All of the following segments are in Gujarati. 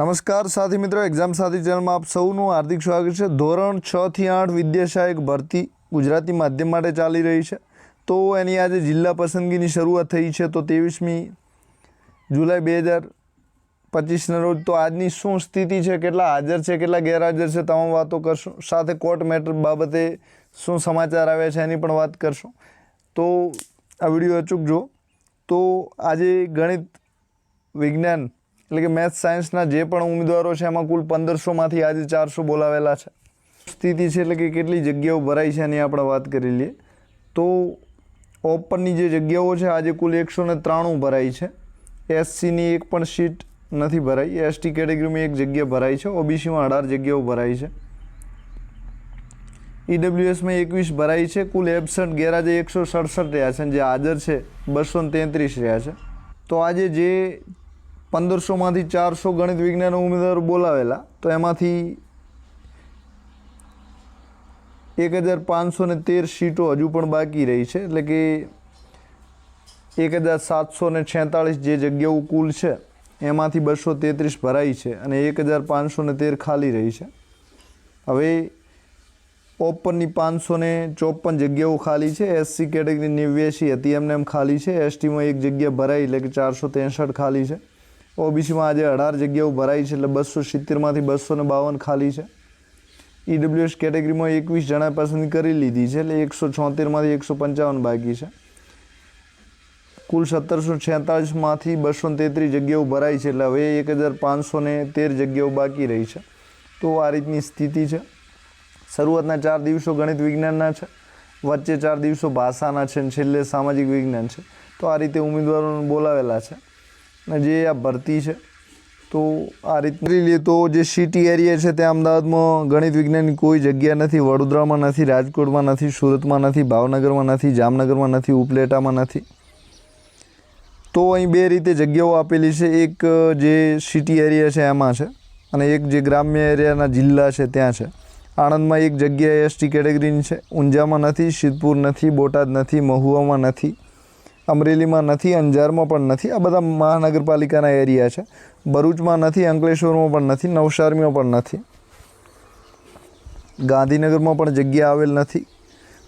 નમસ્કાર સાથી મિત્રો એક્ઝામ સાથી ચેનલમાં આપ સૌનું હાર્દિક સ્વાગત છે. ધોરણ છ થી આઠ વિદ્યાસહાયક ભરતી ગુજરાતી માધ્યમ માટે ચાલી રહી છે. તો એની આજે જિલ્લા પસંદગીની શરૂઆત થઈ છે તો ત્રેવીસમી જુલાઈ બે હજાર પચીસના રોજ. તો આજની શું સ્થિતિ છે, કેટલા હાજર છે, કેટલા ગેરહાજર છે, તમામ વાતો કરશું. સાથે કોર્ટ મેટર બાબતે શું સમાચાર આવ્યા છે એની પણ વાત કરશું. તો આ વીડિયો અચૂક જો તો આજે ગણિત વિજ્ઞાન એટલે કે મેથ્સ, સાયન્સના જે પણ ઉમેદવારો છે, એમાં કુલ પંદરસોમાંથી આજે ચારસો બોલાવેલા છે. સ્થિતિ છે એટલે કે કેટલી જગ્યાઓ ભરાઈ છે એની આપણે વાત કરી લઈએ. તો ઓપનની જે જગ્યાઓ છે, આજે કુલ એકસો ને ત્રાણું ભરાઈ છે. એસસીની એક પણ સીટ નથી ભરાઈ. એસટી કેટેગરીમાં એક જગ્યા ભરાઈ છે. ઓબીસીમાં અઢાર જગ્યાઓ ભરાઈ છે. ઈડબ્લ્યુએસમાં એકવીસ ભરાઈ છે. કુલ એબસન્ટ ગેરહાજર એકસો સડસઠ રહ્યા છે અને જે હાજર છે, બસો તેત્રીસ રહ્યા છે. તો આજે જે પંદરસોમાંથી ચારસો ગણિત વિજ્ઞાન ઉમેદવારો બોલાવેલા, તો એમાંથી એક હજાર પાંચસો ને તેર સીટો હજુ પણ બાકી રહી છે. એટલે કે એક હજાર સાતસો ને છેતાળીસ જે જગ્યાઓ કુલ છે, એમાંથી બસો તેત્રીસ ભરાઈ છે અને એક હજાર પાંચસો ને તેર ખાલી રહી છે. હવે ઓપનની પાંચસો ને ચોપન જગ્યાઓ ખાલી છે. એસસી કેટેગરી નેવ્યાસી હતી, એમને એમ ખાલી છે. એસટીમાં એક જગ્યા ભરાઈ, એટલે કે ચારસો ત્રેસઠ ખાલી છે. ઓબીસીમાં આજે અઢાર જગ્યાઓ ભરાઈ છે, એટલે બસો સિત્તેરમાંથી બસો ને બાવન ખાલી છે. ઈડબ્લ્યુએસ કેટેગરીમાં એકવીસ જણા પસંદ કરી લીધી છે, એટલે એકસો છોતેરમાંથી એકસો પંચાવન બાકી છે. કુલ સત્તરસો છેતાળીસમાંથી બસો તેત્રીસ જગ્યાઓ ભરાઈ છે, એટલે હવે એક હજાર પાંચસો ને તેર જગ્યાઓ બાકી રહી છે. તો આ રીતની સ્થિતિ છે. શરૂઆતના ચાર દિવસો ગણિત વિજ્ઞાનના છે, વચ્ચે ચાર દિવસો ભાષાના છે અને છેલ્લે સામાજિક વિજ્ઞાન છે. તો આ રીતે ઉમેદવારોને બોલાવેલા છે. અને જે આ ભરતી છે, તો આ રીતની લઈએ. તો જે સિટી એરિયા છે, ત્યાં અમદાવાદમાં ગણિત વિજ્ઞાનની કોઈ જગ્યા નથી, વડોદરામાં નથી, રાજકોટમાં નથી, સુરતમાં નથી, ભાવનગરમાં નથી, જામનગરમાં નથી, ઉપલેટામાં નથી. તો અહીં બે રીતે જગ્યાઓ આપેલી છે. એક જે સિટી એરિયા છે, એમાં છે, અને એક જે ગ્રામ્ય એરિયાના જિલ્લા છે, ત્યાં છે. આણંદમાં એક જગ્યાએ એસટી કેટેગરીની છે. ઊંઝામાં નથી, સિદ્ધપુર નથી, બોટાદ નથી, મહુવામાં નથી. અમરેલીમાં નથી, અંજારમાં પણ નથી. આ બધા મહાનગરપાલિકાના એરિયા છે. ભરૂચમાં નથી, અંકલેશ્વરમાં પણ નથી, નવસારીમાં પણ નથી. ગાંધીનગરમાં પણ જગ્યા આવેલ નથી.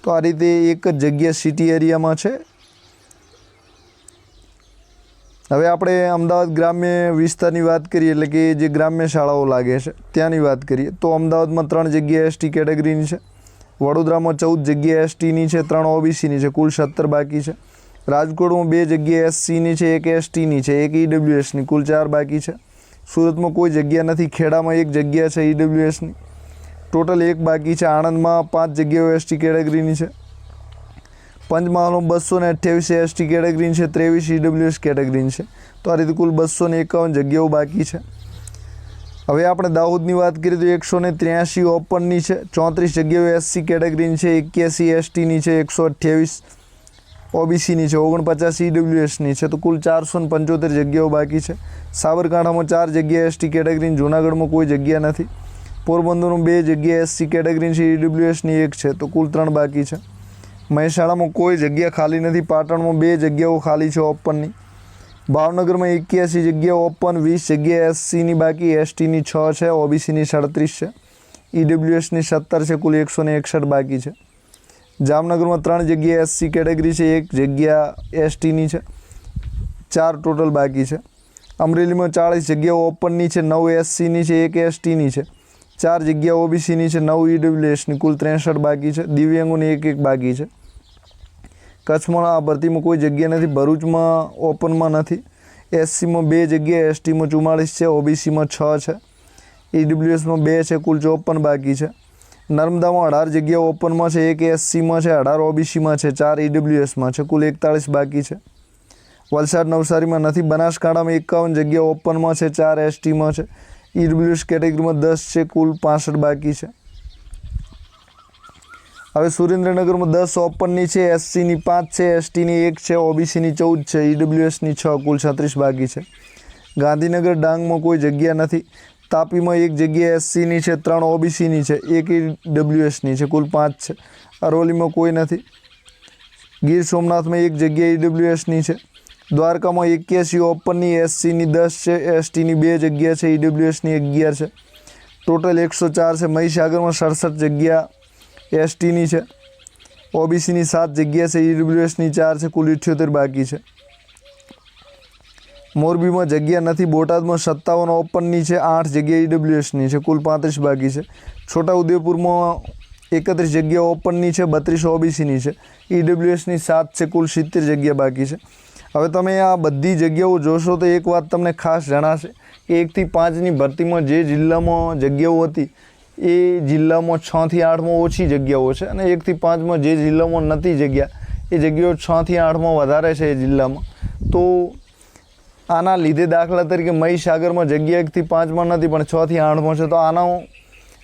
તો આ રીતે એક જ જગ્યા સિટી એરિયામાં છે. હવે આપણે અમદાવાદ ગ્રામ્ય વિસ્તારની વાત કરીએ, એટલે કે જે ગ્રામ્ય શાળાઓ લાગે છે, ત્યાંની વાત કરીએ. તો અમદાવાદમાં ત્રણ જગ્યા એસટી કેટેગરીની છે. વડોદરામાં ચૌદ જગ્યા એસટીની છે, ત્રણ ઓબીસીની છે, કુલ સત્તર બાકી છે. રાજકોટમાં બે જગ્યાએ એસસીની છે, એક એસટીની છે, એક ઈડબ્લ્યુએસની. કુલ ચાર બાકી છે. સુરતમાં કોઈ જગ્યા નથી, ખેડામાં એક જગ્યા છે ઈડબ્લ્યુએસની. ટોટલ એક બાકી છે. આણંદમાં પાંચ જગ્યાઓ એસટી કેટેગરીની છે. પંચમહાલમાં બસો ને અઠ્યાવીસ એસટી કેટેગરીની છે, ત્રેવીસ ઈડબ્લ્યુએસ કેટેગરીની છે. તો આ રીતે કુલ બસો ને એકાવન જગ્યાઓ બાકી છે. હવે આપણે દાહોદની વાત કરીએ તો એકસો ને ત્ર્યાસી ઓપનની છે. ચોત્રીસ જગ્યાઓ એસસી કેટેગરીની છે, એક્યાસી એસટીની છે, એકસો અઠ્યાવીસ ઓબીસીની છે, ઓગણપચાસ ઈડબ્લ્યુએસની છે, તો કુલ ચારસો ને પંચોતેર જગ્યાઓ બાકી છે. સાબરકાંઠામાં ચાર જગ્યા એસટી કેટેગરીની, જૂનાગઢમાં કોઈ જગ્યા નથી. પોરબંદરમાં બે જગ્યા એસસી કેટેગરીની છે ઈડબ્લ્યુએસની એક છે, તો કુલ ત્રણ બાકી છે. મહેસાણામાં કોઈ જગ્યા ખાલી નથી, પાટણમાં બે જગ્યાઓ ખાલી છે ઓપનની. ભાવનગરમાં એક્યાસી જગ્યા ઓપન, વીસ જગ્યા એસસીની બાકી, એસટીની છ છે, ઓબીસીની સાડત્રીસ છે. ઈડબ્લ્યુએસની સત્તર છે, કુલ એકસો ને એકસઠ બાકી છે. જામનગરમાં ત્રણ જગ્યા એસસી કેટેગરી છે. એક જગ્યા એસટીની છે. ચાર ટોટલ બાકી છે. અમરેલીમાં ચાળીસ જગ્યાઓ ઓપનની છે. નવ એસસીની છે. એક એસટીની છે. ચાર જગ્યા ઓબીસીની છે. નવ ઈડબ્લ્યુએસની કુલ ત્રેસઠ બાકી છે. દિવ્યાંગોની એક એક બાકી છે. કચ્છમાં આ ભરતીમાં કોઈ જગ્યા નથી. ભરૂચમાં ઓપનમાં નથી. એસસીમાં બે જગ્યા એસટીમાં ચુમ્માળીસ છે. ઓબીસીમાં છ છે. ઈડબ્લ્યુએસમાં બે છે. કુલ ચોપન બાકી છે. નર્મદામાં અઢાર જગ્યા ઓપનમાં છે, એક એસસીમાં છે, અઢાર ઓબીસીમાં છે, ચાર ઈડબ્લ્યુએસમાં છે, કુલ એકતાળીસ બાકી છે. વલસાડ નવસારીમાં નથી, બનાસકાંઠામાં એકાવન જગ્યા ઓપનમાં છે, ચાર એસટીમાં છે. ઈડબ્લ્યુએસ કેટેગરીમાં દસ છે, કુલ પાસઠ બાકી છે. હવે સુરેન્દ્રનગરમાં દસ ઓપનની છે, એસસીની પાંચ છે, એસટીની એક છે, ઓબીસીની ચૌદ છે, ઈડબ્લ્યુએસની છ, કુલ છત્રીસ બાકી છે. ગાંધીનગર ડાંગમાં કોઈ જગ્યા નથી. તાપીમાં એક જગ્યા એસસીની છે, ત્રણ ઓબીસીની છે, એક ઈડબ્લ્યુએસની છે, કુલ પાંચ છે. અરવલ્લીમાં કોઈ નથી. ગીર સોમનાથમાં એક જગ્યા ઈડબ્લ્યુએસની છે. દ્વારકામાં એક્યાસી, ઓપનની એસસીની દસ છે એસટીની બે જગ્યા છે ઈડબ્લ્યુએસની અગિયાર છે. ટોટલ એકસો ચાર છે. મહીસાગરમાં સડસઠ જગ્યા એસટીની છે. ઓબીસીની સાત જગ્યા છે ઈડબ્લ્યુએસની ચાર છે, કુલ ઇઠ્યોતેર બાકી છે. મોરબીમાં જગ્યા નથી, બોટાદમાં સત્તાવન, ઓપનની છે આઠ જગ્યા ઈડબ્લ્યુએસની છે, કુલ પાંત્રીસ બાકી છે. છોટાઉદેપુરમાં એકત્રીસ જગ્યા, ઓપનની છે, બત્રીસ ઓબીસીની છે. ઈડબ્લ્યુએસની સાત છે, કુલ સિત્તેર જગ્યા બાકી છે. હવે તમે આ બધી જગ્યાઓ જોશો તો એક વાત તમને ખાસ જણાશે એકથી પાંચની ભરતીમાં જે જિલ્લામાં જગ્યાઓ હતી, એ જિલ્લામાં છથી આઠમાં ઓછી જગ્યાઓ છે અને એકથી પાંચમાં જે જિલ્લામાં નથી જગ્યા, એ જગ્યાઓ છથી આઠમાં વધારે છે એ જિલ્લામાં. તો આના લીધે દાખલા તરીકે મહીસાગરમાં જગ્યા એકથી પાંચમાં નથી, પણ છથી આઠમાં છે તો આના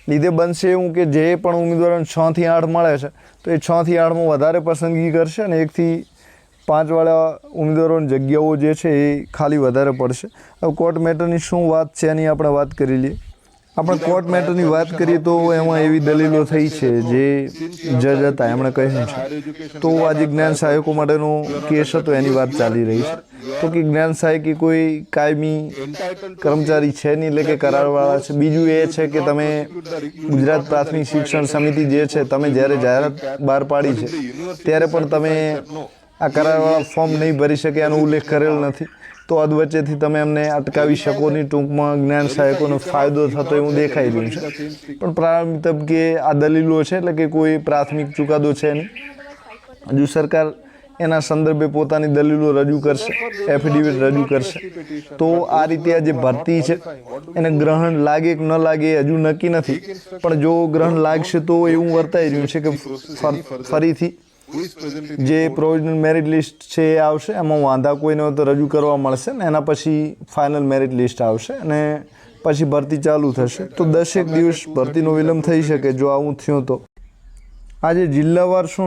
લીધે બનશે એવું કે જે પણ ઉમેદવારોને છથી આઠ મળે છે, તો એ છથી આઠમાં વધારે પસંદગી કરશે અને એકથી પાંચવાળા ઉમેદવારોની જગ્યાઓ જે છે એ ખાલી વધારે પડશે. હવે કોર્ટ મેટરની શું વાત છે એની આપણે વાત કરી લઈએ. આપણે કોર્ટ મેટરની વાત કરીએ તો એમાં એવી દલીલો થઈ છે જે જજ હતા, એમણે કહ્યું છે. તો આજે જ્ઞાન સહાયકો માટેનો કેસ હતો, એની વાત ચાલી રહી છે. તો કે જ્ઞાન સહાયક કોઈ કાયમી કર્મચારી છે નહીં, એટલે કે કરારવાળા છે. બીજું એ છે કે તમે ગુજરાત પ્રાથમિક શિક્ષણ સમિતિ જે છે, તમે જ્યારે જાહેરાત બહાર પાડી છે, ત્યારે પણ તમે આ કરારવાળા ફોર્મ નહીં ભરી શકે એનો ઉલ્લેખ કરેલ નથી. તો અધવચ્ચેથી તમે એમને અટકાવી શકો નહીં. ટૂંકમાં જ્ઞાન સહાયકોનો ફાયદો થતો એવું દેખાઈ રહ્યું છે. પણ પ્રારંભિક તબકે આ દલીલો છે એટલે કે કોઈ પ્રાથમિક ચુકાદો છે નહીં. હજુ સરકાર એના સંદર્ભે પોતાની દલીલો રજૂ કરશે એફિડેવિટ રજૂ કરશે. તો આ રીતે આ જે ભરતી છે એને ગ્રહણ લાગે કે ન લાગે એ હજુ નક્કી નથી. પણ જો ગ્રહણ લાગશે તો એવું વર્તાઈ રહ્યું છે કે ફરીથી જે પ્રોવિઝનલ મેરિટ લિસ્ટ છે એ આવશે એમાં વાંધા કોઈને તો રજૂ કરવા મળશે ને એના પછી ફાઇનલ મેરિટ લિસ્ટ આવશે અને પછી ભરતી ચાલુ થશે. તો દસેક દિવસ ભરતીનો વિલંબ થઈ શકે જો આવું થયું તો. આજે જિલ્લાવાર શું